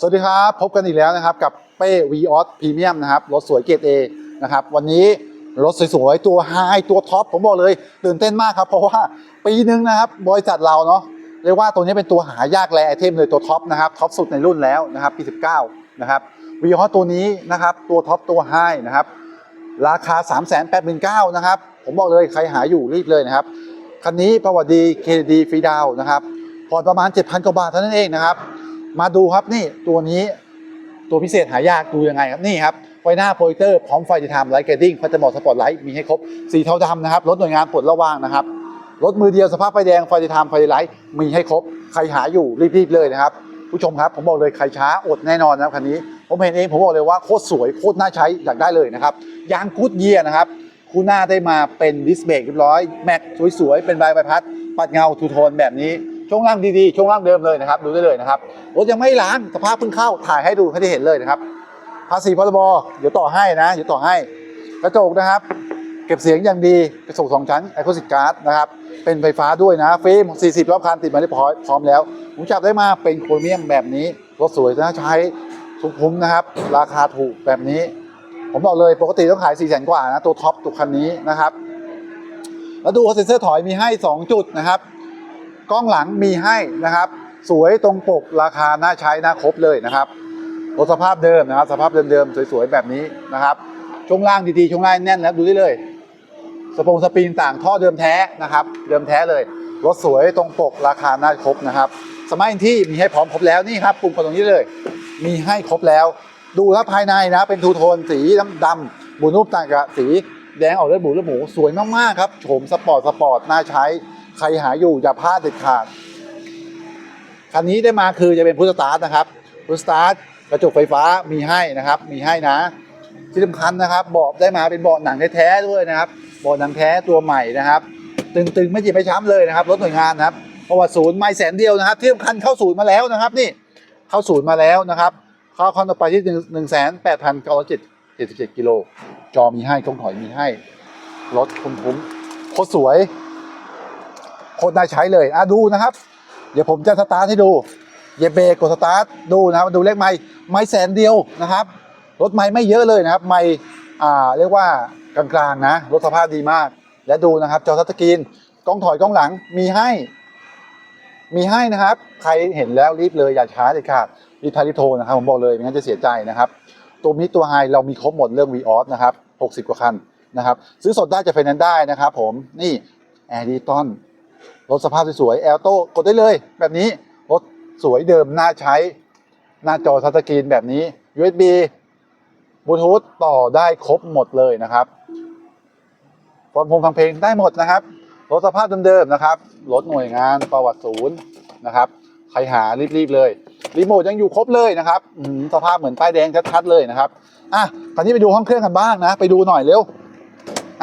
สวัสดีครับ พบกันอีกแล้วนะครับกับเป้วีออสพรีเมียมนะครับรถสวยเกรดเอนะครับวันนี้รถสวยๆ ตัวไฮตัวท็อปผมบอกเลย ตื่นเต้นมากครับ เพราะว่าปีหนึ่งนะครับบริษัทเราเนาะเรียกว่าตัวนี้เป็นตัวหายากแลไอเทมเลยตัวท็อปนะครับท็อปสุดในรุ่นแล้วนะครับปี 19 นะครับวีออสตัวนี้นะครับตัวท็อปตัวไฮนะครับราคา 3 8 9 0 0 0นะครับผมบอกเลยใครหาอยู่รีบเลยนะครับคันนี้ประวัติดีเคดีฟรีดาวนะครับผ่อนประมาณ 7,000กว่าบาทเท่านั้นเองนะครับ มาดูครับนี่ตัวนี้ตัวพิเศษหายากดูยังไงครับนี่ครับไฟหน้าโปรเจคเตอร์พร้อมไฟจะทำไลท์เกดดิ้งพัฒนบอสปอร์ตไลท์มีให้ครบสีเทาดำนะครับรถหน่วยงานปลดระว่างนะครับรถมือเดียวสภาพไฟแดงไฟจะทำไฟไลท์มีให้ครบใครหาอยู่รีบๆเลยนะครับผู้ชมครับผมบอกเลยใครช้าอดแน่นอนนะครับคันนี้ ผมเห็นเองผมบอกเลยว่าโคตรสวยโคตรน่าใช้อยากได้เลยนะครับยางกูดเยียนะครับคู่หน้าได้มาเป็นดิสเบรกเรียบร้อยแม็กสวยๆเป็นใบใบพัด ปัดเงาทูโทนแบบนี้ ช่วงล่างดีๆช่วงล่างเดิมเลยนะครับ ดูได้เลยนะครับรถยังไม่ล้างสภาพเพิ่งเข้าถ่ายให้ดูให้ได้เห็นเลยนะครับภาษีพรบเดี๋ยวต่อให้นะเดี๋ยวต่อให้กระจกนะครับ เก็บเสียงอย่างดีกระจกสองชั้นไอโคสิการ์ดนะครับเป็นไฟฟ้าด้วยนะฟิล์ม 40 รอบคันติดมาเรียบร้อยพร้อมแล้วผมจับได้มาเป็นโครเมียมแบบนี้รถสวยนะใช้คุ้มนะครับ ราคาถูกแบบนี้ ผมบอกเลยปกติต้องขาย 4 0 0 0 0กว่านะตัวท็อปตัวคันนี้นะครับ แล้วดูเซนเซอร์ถอยมีให้ 2 จุดนะครับ กล้องหลังมีให้นะครับ สวยตรงปกราคาน่าใช้น่าครบเลยนะครับรถสภาพเดิมนะครับ สภาพเดิมๆสวยๆแบบนี้นะครับช่วงล่างดีๆช่วงล่างแน่นแล้วดูได้เลยสปงสปริงต่างท่อเดิมแท้นะครับ เดิมแท้เลยรถสวยตรงปกราคาน่าครบนะครับ สมัยที่มีให้พร้อมครบแล้วนี่ครับปุ่มกดตรงนี้เลย มีให้ครบแล้ว ดูแล้วภายในนะเป็นทูโทนสีดำดำบูนูปต่างกับสีแดงออกเลือดหมูเลือดหมูสวยมากๆครับโฉมสปอร์ตสปอร์ตน่าใช้ ใครหาอยู่อย่าพลาดเด็ดขาด คันนี้ได้มาคือจะเป็นพุทสตาร์ทนะครับพุทสตาร์ทกระจกไฟฟ้ามีให้นะครับ มีให้นะ ที่สำคัญนะครับเบาะได้มาเป็นเบาะหนังแท้ๆด้วยนะครับเบาะหนังแท้ตัวใหม่นะครับ ตึงๆไม่จีบไม่ช้ำเลยนะครับรถหน่วยงานนะครับประวัติศูนย์ไม่แสนเดียวนะครับที่สำคัญเข้าศูนย์มาแล้วนะครับ นี่เข้าศูนย์มาแล้วนะครับเข้าคอนต่อไปที่หนึ่งแสนแปดพันเก้าร้อยเจ็ดเจ็ดสิบเจ็ดกิโลจอมีให้กล้องถอยมีให้รถคุ้มๆโคตรสวย โคตรน่าใช้เลยอะดูนะครับ เดี๋ยวผมจะสตาร์ทให้ดูเหยียบเบรกกดสตาร์ทดูนะครับดูเลขไม้ไม้แสนเดียวนะครับรถไม้ไม่เยอะเลยนะครับ ไม้อ่าเรียกว่ากลางๆนะรถสภาพดีมาก และดูนะครับ จอทัชสกรีนกล้องถอยกล้องหลังมีให้ มีให้นะครับ ใครเห็นแล้วรีบเลยอย่าช้าเลยค่ะรีบทาริโทรนะครับผมบอกเลยไม่งั้นจะเสียใจนะครับ ตัวนี้ตัวไฮเรามีครบหมดเรื่อง v ีออสนะครับ60 กว่าคันนะครับ ซื้อสดได้จะไฟแนนซ์ได้นะครับ ผมนี่แอร์ดีตอน รถสภาพสวยๆแอลโต้กดได้เลย แบบนี้รถสวยเดิมน่าใช้ หน้าจอทัชสกรีนแบบนี้ USB บลูทูธต่อได้ครบหมดเลยนะครับฟังเพลงฟังเพลงได้หมดนะครับ รถสภาพเดิมๆนะครับ รถหน่วยงานประวัติศูนย์นะครับ ใครหารีบๆเลยรีโมทยังอยู่ครบเลยนะครับสภาพเหมือนป้ายแดงชัดๆเลยนะครับอะคราวนี้ไปดูห้องเครื่องกันบ้างนะ ไปดูหน่อยเร็ว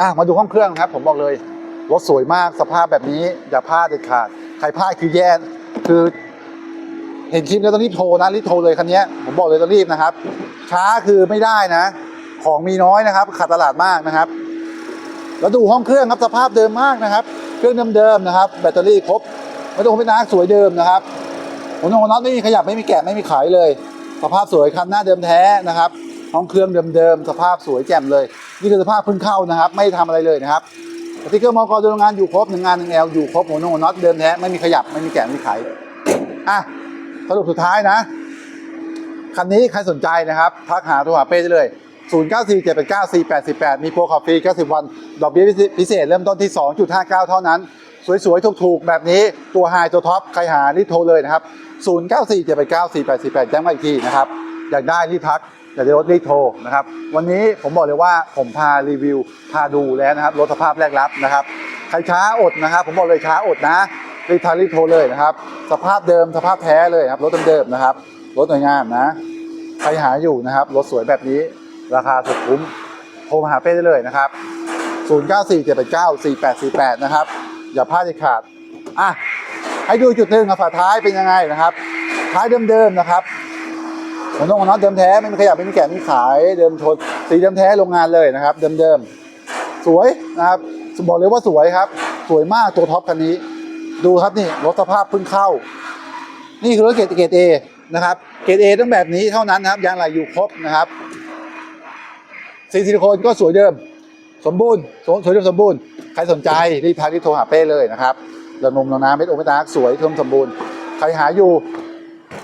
อะมาดูห้องเครื่องครับ ผมบอกเลย รถสวยมากสภาพแบบนี้อย่าพลาดเด็ดขาด ใครพลาดคือแย่คือ เห็นคลิปแล้วต้องรีบโทรนะรีบโทรเลยคันนี้ผมบอกเลยต้องรีบนะครับ ช้าคือไม่ได้นะ ของมีน้อยนะครับขาดตลาดมากนะครับ แล้วดูห้องเครื่องครับสภาพเดิมมากนะครับ เครื่องเดิมๆนะครับ แบตเตอรี่ครบไม่ต้องไม่นักสวยเดิมนะครับหัวโนน็อตไม่มีขยับไม่มีแกะไม่มีขายเลย สภาพสวยคันหน้าเดิมแท้นะครับห้องเครื่องเดิมๆสภาพสวยแจ่มเลย นี่คือสภาพเพิ่งเข้านะครับ ไม่ทำอะไรเลยนะครับ สติ๊กเกอร์มอกรโรงงานอยู่ครบหนึ่งงานหนึ่งแอลอยู่ครบหัวโนน็อตเดิมแท้ไม่มีขยับไม่มีแกะไม่มีไขอะสรุปสุดท้ายนะ คันนี้ใครสนใจนะครับ ทักหาโทรหาเป้ได้เลย 0 9 4 7 8 9 4 8 8 มีโปรคอฟฟรี 90 วัน ดอกเบี้ยพิเศษเริ่มต้นที่ 2.59 เท่านั้น สวยๆ ถูกๆ แบบนี้ตัวไฮตัวท็อป ใครหารีบโทรเลยนะครับ 0 9 4 7 8 9 4 8 8แจ้งมาอีกทีนะครับ อยากได้รีบทัก อยากได้รถรีบโทรนะครับ วันนี้ผมบอกเลยว่าผมพารีวิว พาดูแล้วนะครับ รถสภาพแรกรับนะครับ ใครช้าอดนะครับ ผมบอกเลยช้าอดนะรีบทารีบโทรเลยนะครับ สภาพเดิมสภาพแท้เลยครับ รถเดิมๆนะครับ รถหน่วยงานนะ ใครหาอยู่นะครับ รถสวยแบบนี้ ราคาสุดคุ้ม โทรมาหาเป้ได้เลยนะครับ 0947894848 นะครับ อย่าพลาดเด็ดขาด อะ ให้ดูจุดหนึ่งอะฝาท้ายเป็นยังไงนะครับ ท้ายเดิมๆนะครับ หัวน้องหัวน็อตเดิมแท้ไม่มีขยับไม่มีแกะไม่มีขายเดิมทนสีเดิมแท้โรงงานเลยนะครับ เดิมๆสวยนะครับบอกเลยว่าสวยครับ สวยมากตัวท็อปคันนี้ ดูครับนี่รถสภาพเพิ่งเข้า นี่คือรถเกรดเกรดเอนะครับเกรดเอต้องแบบนี้เท่านั้นนะครับยางไหลอยู่ครบนะครับสีซิลิโคนก็สวยเดิม สมบูรณ์สวยเดิมสมบูรณ์ใครสนใจรีบทักที่โทรหาเป้เลยนะครับรือนมนองน้ำเม็ดโอเมตาสวยเทิมสมบูรณ์ใครหาอยู่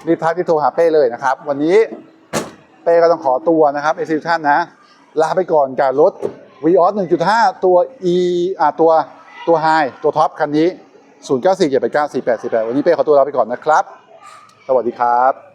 รีบทักที่โทรหาเป้เลยนะครับ วันนี้เป้ก็ต้องขอตัวนะครับเอซิท่านนะลาไปก่อนกับรถวีออสหนึ่งจุดห้าตัว e อ่าตัวตัวไฮตัวท็อปคันนี้ศูนย์เก้าสี่เก้าไปเก้าสี่แปดสี่แปดวันนี้เป้ขอตัวลาไปก่อนนะครับ สวัสดีครับ